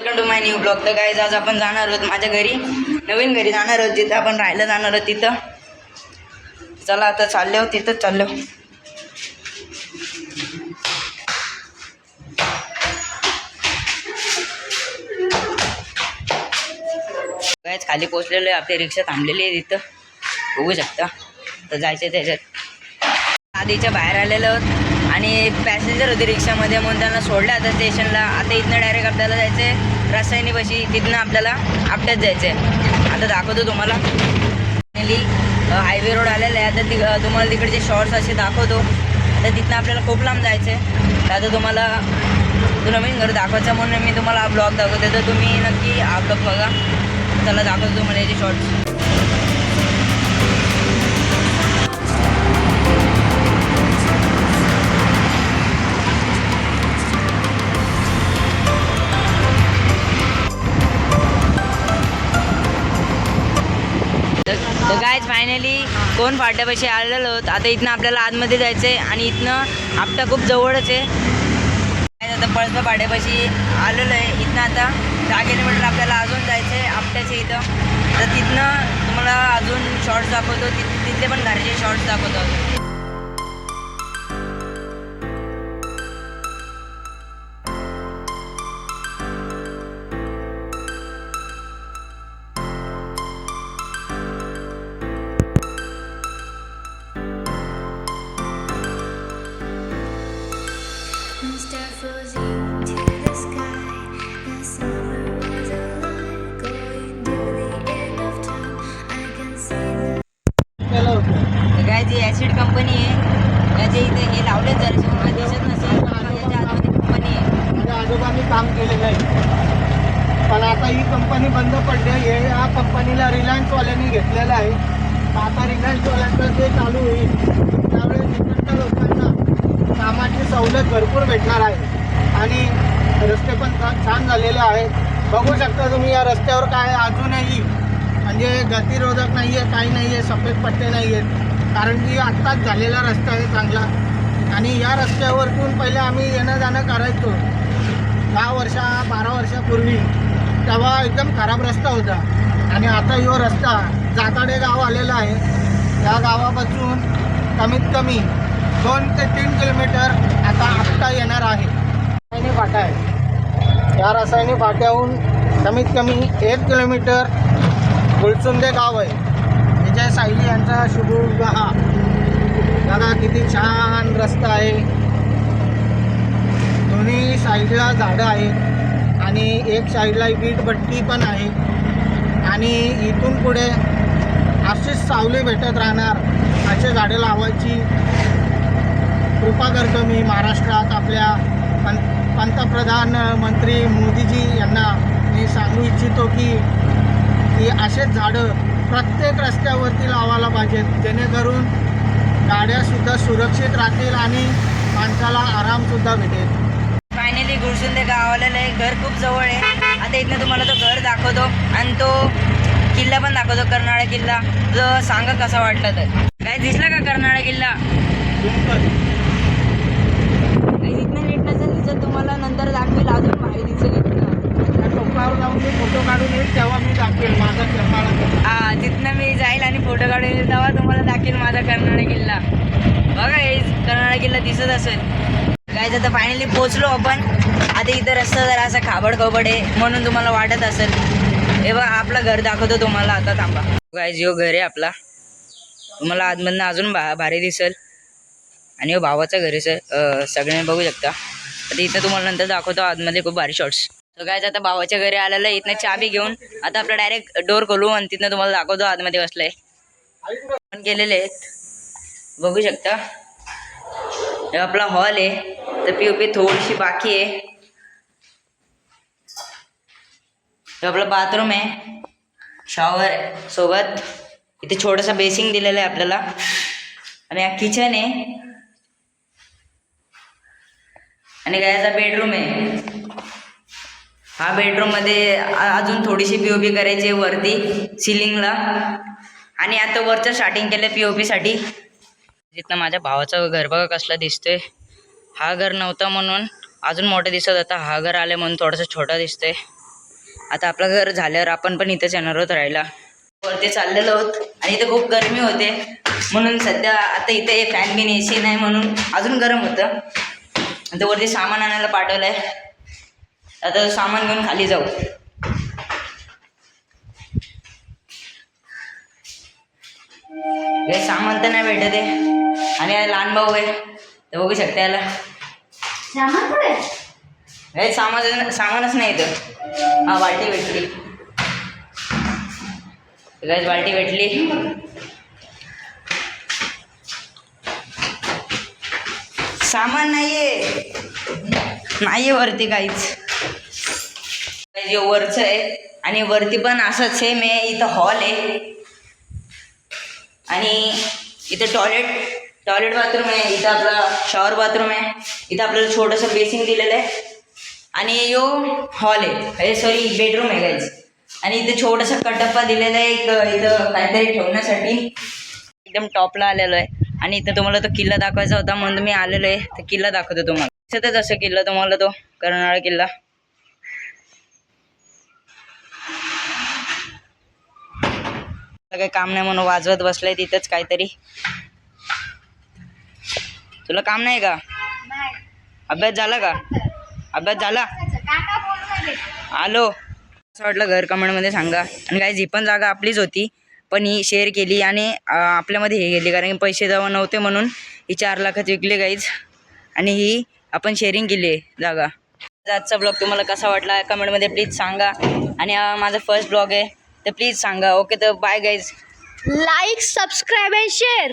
Welcome to my new blog तर काय आज आपण जाणार आहोत माझ्या घरी. नवीन घरी जाणार आहोत जिथं आपण राहायला जाणार आहोत तिथं. चला आता चाललो तिथंच चाललो. गायच खाली पोचलेलो आहे आपली रिक्षा थांबलेली आहे तिथं. बघू शकता. तर जायचं त्याच्यात. आधीच्या बाहेर आलेलं आहोत. आणि एक पॅसेंजर होती रिक्षामध्ये म्हणून त्यांना सोडलं. आता स्टेशनला आता इथनं डायरेक्ट आपल्याला जायचं आहे रसायनीपाशी तिथनं आपल्याला आपट्यात जायचं आहे आता दाखवतो तुम्हाला. फायनली हायवे रोड आलेला आहे. आता ति तुम्हाला तिकडचे शॉर्ट्स असे दाखवतो. आता तिथनं आपल्याला खूप लांब जायचं आहे तर आता तुम्हाला तो नवीन घर दाखवायचं म्हणून मी तुम्हाला हा ब्लॉग दाखवते तर तुम्ही नक्की हा ब्लॉग बघा. त्याला दाखवतो तुम्हाला याचे शॉर्ट्स तर गायज फायनली कोण फाट्यापाशी आलेलो? आहोत आता इथनं आपल्याला आतमध्ये जायचं आहे आणि इथनं आपटा खूप जवळच आहे. आता पळसपा फाट्यापाशी आलेलो आहे. इथनं आता दहा किलोमीटर आपल्याला अजून जायचं आहे आपट्याच्या इथं. तर तिथनं तुम्हाला अजून शॉर्ट्स दाखवतो. तिथले पण घरचे शॉर्ट्स दाखवतो आतमध्ये हे लावले जर तुम्हाला दिसत नसेल. पण आतमध्ये कंपनी आहे. माझ्या आजोबांनी काम केलेलं आहे. पण आता ही कंपनी बंद पडली आहे. हे या कंपनीला रिलायन्सवाल्यांनी घेतलेलं आहे. तर आता रिलायन्सवाल्यांचं जे चालू होईल त्यावेळेस इकडच्या लोकांना कामाची सवलत भरपूर भेटणार आहे. आणि रस्ते पण छान झालेले आहेत. बघू शकता तुम्ही या रस्त्यावर काय अजूनही म्हणजे गतिरोधक नाही आहे काही नाही आहे सफेद पट्टे नाही आहेत कारण की आत्ताच झालेला रस्ता आहे चांगला. आणि या रस्त्यावरतून पहिले आम्ही येणं जाणं करायचो. दहा वर्षा बारा वर्षापूर्वी. तेव्हा एकदम खराब रस्ता होता. आणि आता यो रस्ता जाताडे गाव आलेला आहे. या गावापासून कमीत कमी दोन ते तीन किलोमीटर आता आत्ता येणार आहे. रसायनी फाटा आहे. या रासायनिक फाट्याहून कमीत कमी एक किलोमीटर गुलसुंदे गाव आहे. संजय सायली यांचा शुभविवाह बघा किती छान रस्ता आहे. दोन्ही साईडला झाडं आहेत. आणि एक साईडला वीटभट्टी पण आहे. आणि इथून पुढे अशीच सावली भेटत राहणार. असे झाडं लावायची. कृपा करतो मी महाराष्ट्रात आपल्या पं पंतप्रधान मंत्री मोदीजी यांना. मी सांगू इच्छितो की की असेच झाडं प्रत्येक रस्त्यावरती लावायला पाहिजेत जेणेकरून गाड्यासुद्धा सुरक्षित राहतील आणि माणसाला आरामसुद्धा भेटेल. फायनली गुळसुंदे गावाला घर खूप जवळ आहे. आता इथनं तुम्हाला तो घर दाखवतो आणि तो किल्ला पण दाखवतो कर्नाळा किल्ला. जो सांगा कसा वाटला तर? काय दिसला का कर्नाळा किल्ला काही इथनं नीट नसेल दिसत तुम्हाला नंतर दाखवेल अजून भारी दिसेल इथनं त्या टोकावर जाऊन मी फोटो काढून येईल तेव्हा मी दाखवेल माझा केव्हा हा तिथनं मी जाईल आणि फोटो काढून येईल तेव्हा तुम्हाला दाखवेल माझा कर्नाळा किल्ला बघा कर्नाळा किल्ला दिसत असेल. काय आता फायनली पोचलो आपण. आता इथं रस्ता जरा असा खाबड खबड आहे म्हणून तुम्हाला वाटत असेल. हे बघा आपलं घर दाखवतो तुम्हाला. आता थांबा. काय जिओ घर आहे आपला. तुम्हाला आतमधनं अजून भा भारी दिसेल. आणि हो भावाचं घर आहे सगळ्यांनी बघू शकता. आता इथं तुम्हाला नंतर दाखवतो आतमध्ये खूप भारी शॉर्ट्स तर काय आता भावाच्या घरी आलेलं आहे. इथनं चाबी घेऊन. आता आपलं डायरेक्ट डोर खोलू आणि तिथनं तुम्हाला दाखवतो आतमध्ये बसलंय. पण केलेले आहेत. बघू शकता. हे आपला हॉल आहे तर पी पी थोडीशी बाकी आहे हे आपलं बाथरूम आहे शॉवर सोबत इथे छोटासा बेसिंग दिलेलं आहे आपल्याला। आणि हा किचन आहे आणि गायचा बेडरूम आहे हा। बेडरूममध्ये अजून थोडीशी पी करायची आहे वरती सिलिंगला आणि आता वरचं स्टार्टिंग केलं पी ओ साठी। तिथनं माझ्या भावाचं घर बघा कसलं दिसतंय. हा घर नव्हता म्हणून अजून मोठं दिसत होता. हा घर आलं म्हणून थोडंसं छोटा दिसतंय. आता आपलं घर झाल्यावर आपण पण इथंच येणार आहोत राहायला. वरती चाललेलो आहोत आणि इथे खूप गरमी होते. म्हणून सध्या आता इथे फॅन बिन ए सी नाही म्हणून अजून गरम होतं. आता वरती सामान आणायला पाठवलं आहे आता सामान घेऊन खाली जाऊ. हे सामान तर नाही भेटत आहे. आणि लहान भाऊ आहे. तर बघू शकता याला. हे सामान सामानच नाही इथं. हा बाल्टी भेटली. गाईज बाल्टी भेटली. सामान नाहीये. नाहीये वरती काहीच. जे वरचं आहे. आणि वरती पण असंच सेम आहे इथं हॉल आहे. आणि इथं टॉयलेट टॉयलेट बाथरूम आहे इथं आपला शॉवर बाथरूम आहे. इथं आपल्याला छोटंसं बेसिन दिलेलं आहे. आणि यो हॉल आहे. सॉरी बेडरूम आहे गाईज आणि इथं छोटंसं कटप्पा दिलेला आहे एक इथं काहीतरी ठेवण्यासाठी. एकदम टॉपला आलेलो आहे. आणि इथं तुम्हाला तो किल्ला दाखवायचा होता म्हणून मी आलेलो आहे. तर किल्ला दाखवतो तुम्हाला. दिसतच असं किल्ला तुम्हाला तो कर्नाळा किल्ला. तुला काही काम नाही म्हणून वाजवत बसलाय तिथंच काहीतरी. तुला काम नाही का? अभ्यास झाला का? अभ्यास झाला? आलो. असं वाटलं घर कमेंटमध्ये सांगा. आणि काय ही पण जागा आपलीच होती. पण ही शेअर केली आणि आपल्यामध्ये हे गेली कारण की पैसे जवळ नव्हते म्हणून ही चार लाखात विकली गाईज आणि ही आपण शेअरिंग केली आहे जागा. आजचा ब्लॉग तुम्हाला कसा वाटला? कमेंटमध्ये प्लीज सांगा. आणि माझा फर्स्ट ब्लॉग आहे. तर प्लीज सांगा. ओके तर bye guys like subscribe and share